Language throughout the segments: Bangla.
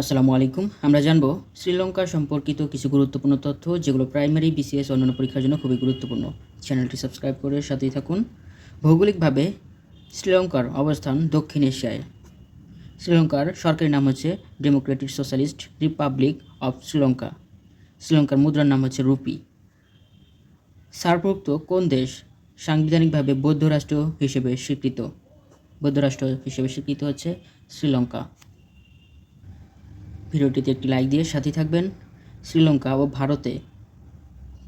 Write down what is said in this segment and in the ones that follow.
আসসালামু আলাইকুম। আমরা জানব, শ্রীলঙ্কা সম্পর্কিত কিছু গুরুত্বপূর্ণ তথ্য, যেগুলো প্রাইমারি বিসিএস অন্যান্য পরীক্ষার জন্য খুবই গুরুত্বপূর্ণ। চ্যানেলটি সাবস্ক্রাইব করে সাথেই থাকুন। ভৌগোলিকভাবে, শ্রীলঙ্কার অবস্থান দক্ষিণ এশিয়ায়। শ্রীলঙ্কার সরকারি নাম হচ্ছে democratic socialist republic of Sri Lanka শ্রীলঙ্কার মুদ্রার নাম হচ্ছে রুপি। সার্কভুক্ত কোন দেশ সাংবিধানিকভাবে বৌদ্ধ রাষ্ট্র হিসেবে স্বীকৃত? বৌদ্ধ রাষ্ট্র হিসেবে স্বীকৃত হচ্ছে শ্রীলঙ্কা। ভিডিওটিতে একটি লাইক দিয়ে সাথে থাকবেন। শ্রীলঙ্কা ও ভারতে,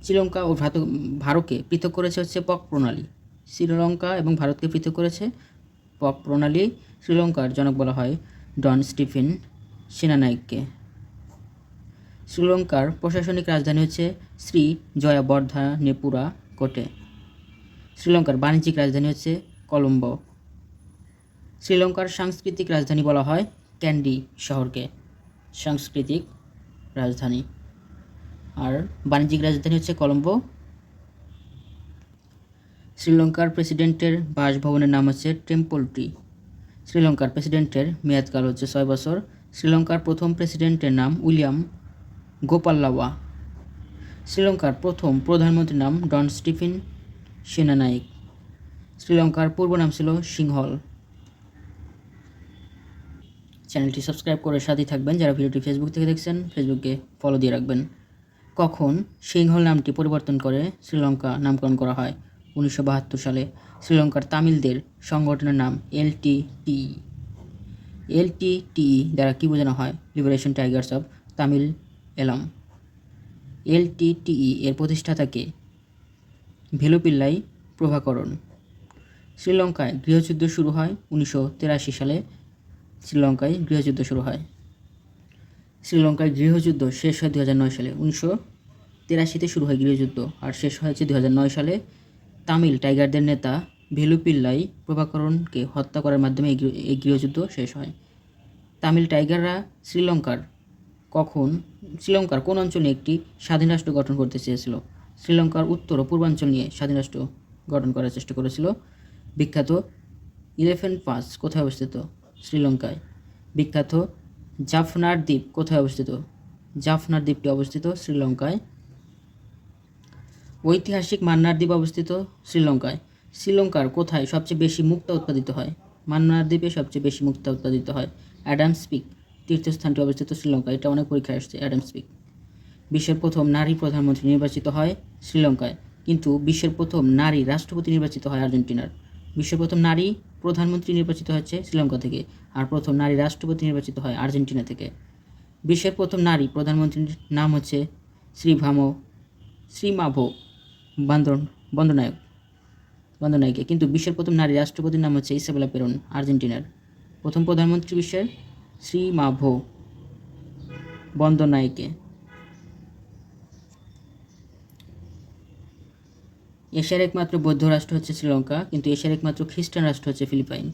শ্রীলঙ্কা ও ভারত, ভারতকে পৃথক করেছে হচ্ছে পক প্রণালী। শ্রীলঙ্কা এবং ভারতকে পৃথক করেছে পক প্রণালী। শ্রীলঙ্কার জনক বলা হয় ডন স্টিফেন সেনানায়ককে। শ্রীলঙ্কার প্রশাসনিক রাজধানী হচ্ছে শ্রী জয়াবর্ধা নেপুরা কোটে শ্রীলঙ্কার বাণিজ্যিক রাজধানী হচ্ছে কলম্বো। শ্রীলঙ্কার সাংস্কৃতিক রাজধানী বলা হয় ক্যান্ডি শহরকে। সাংস্কৃতিক রাজধানী। আর বাণিজ্যিক রাজধানী হচ্ছে কলম্বো। শ্রীলঙ্কার প্রেসিডেন্টের বাসভবনের নাম হচ্ছে টেম্পল ট্রি। শ্রীলঙ্কার প্রেসিডেন্টের মেয়াদকাল হচ্ছে ছয় বছর। শ্রীলঙ্কার প্রথম প্রেসিডেন্টের নাম উইলিয়াম গোপাল্লাওয়া। শ্রীলঙ্কার প্রথম প্রধানমন্ত্রীর নাম ডন স্টিফেন সেনানায়ক। শ্রীলঙ্কার পূর্ব নাম ছিল সিংহল। চ্যানেলটি সাবস্ক্রাইব করে সাথেই থাকবেন। যারা ভিডিওটি ফেসবুক থেকে দেখছেন ফেসবুকে ফলো দিয়ে রাখবেন। কখন সিংহল নামটি পরিবর্তন করে শ্রীলঙ্কা নামকরণ করা হয়? উনিশশো বাহাত্তর সালে শ্রীলঙ্কার তামিলদের সংগঠনের নাম এলটিটি এলটিটি দ্বারা কী বোঝানো হয়? লিবারেশন টাইগার্স অফ তামিল এলাম এলটিটিই এর প্রতিষ্ঠাতাকে ভেলুপিল্লাই প্রভাকরণ। শ্রীলঙ্কায় গৃহযুদ্ধ শুরু হয় উনিশশো সালে। শ্রীলঙ্কায় গৃহযুদ্ধ শুরু হয়। শ্রীলঙ্কায় গৃহযুদ্ধ শেষ হয় দু নয় সালে। উনিশশো তেরাশিতে শুরু হয় গৃহযুদ্ধ আর শেষ হয়েছে দু নয় সালে। তামিল টাইগারদের নেতা ভেলুপিল্লাই প্রভাকরণকে হত্যা করার মাধ্যমে এই গৃহযুদ্ধ শেষ হয়। তামিল টাইগাররা শ্রীলঙ্কার কখন, শ্রীলঙ্কার কোন অঞ্চলে একটি স্বাধীন রাষ্ট্র গঠন করতে চেয়েছিল? শ্রীলঙ্কার উত্তর ও পূর্বাঞ্চল নিয়ে স্বাধীন রাষ্ট্র গঠন করার চেষ্টা করেছিল। বিখ্যাত ইলেফেন্ট পাস কোথায় অবস্থিত? শ্রীলঙ্কায়। বিখ্যাত জাফনার দ্বীপ কোথায় অবস্থিত? জাফনার দ্বীপটি অবস্থিত শ্রীলঙ্কায়। ঐতিহাসিক মান্নার দ্বীপ অবস্থিত শ্রীলঙ্কায়। শ্রীলঙ্কার কোথায় সবচেয়ে বেশি মুক্তা উৎপাদিত হয়? মান্নার দ্বীপে সবচেয়ে বেশি মুক্তা উৎপাদিত হয় অ্যাডামস পিক তীর্থস্থানটি অবস্থিত শ্রীলঙ্কায়। এটা অনেক পরীক্ষায় আসছে, অ্যাডামস পিক। বিশ্বের প্রথম নারী প্রধানমন্ত্রী নির্বাচিত হয় শ্রীলঙ্কায়, কিন্তু বিশ্বের প্রথম নারী রাষ্ট্রপতি নির্বাচিত হয় আর্জেন্টিনার। বিশ্বের প্রথম নারী প্রধানমন্ত্রী নির্বাচিত হচ্ছে শ্রীলঙ্কা থেকে আর প্রথম নারী রাষ্ট্রপতি নির্বাচিত হয় আর্জেন্টিনা থেকে। বিশ্বের প্রথম নারী প্রধানমন্ত্রীর নাম হচ্ছে শ্রীভামো শ্রীমাভো বান্দন বন্দনায়ক বন্দনায়কে। কিন্তু বিশ্বের প্রথম নারী রাষ্ট্রপতির নাম হচ্ছে ইসাবেলা পেরন, আর্জেন্টিনার। প্রথম প্রধানমন্ত্রী বিশ্বের শ্রীমাভো বন্দনায়কে। এশিয়ার একমাত্র বৌদ্ধ রাষ্ট্র হচ্ছে শ্রীলঙ্কা, কিন্তু এশিয়ার একমাত্র খ্রিস্টান রাষ্ট্র হচ্ছে ফিলিপাইন।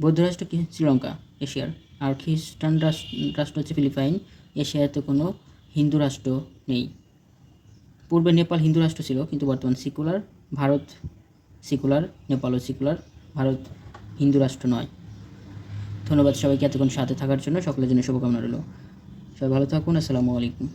বৌদ্ধ রাষ্ট্র কি? শ্রীলঙ্কা, এশিয়ার। আর খ্রিস্টান রাস- রাষ্ট্র হচ্ছে ফিলিপাইন, এশিয়াতে কোনো হিন্দু রাষ্ট্র নেই। পূর্বে নেপাল হিন্দু রাষ্ট্র ছিল, কিন্তু বর্তমান সিকুলার, ভারত সিকুলার, নেপালও সিকুলার, ভারত হিন্দু রাষ্ট্র নয়। ধন্যবাদ সবাইকে এতক্ষণ সাথে থাকার জন্য, সকলের জন্য শুভকামনা রইল। সবাই ভালো থাকুন, আসসালামু আলাইকুম।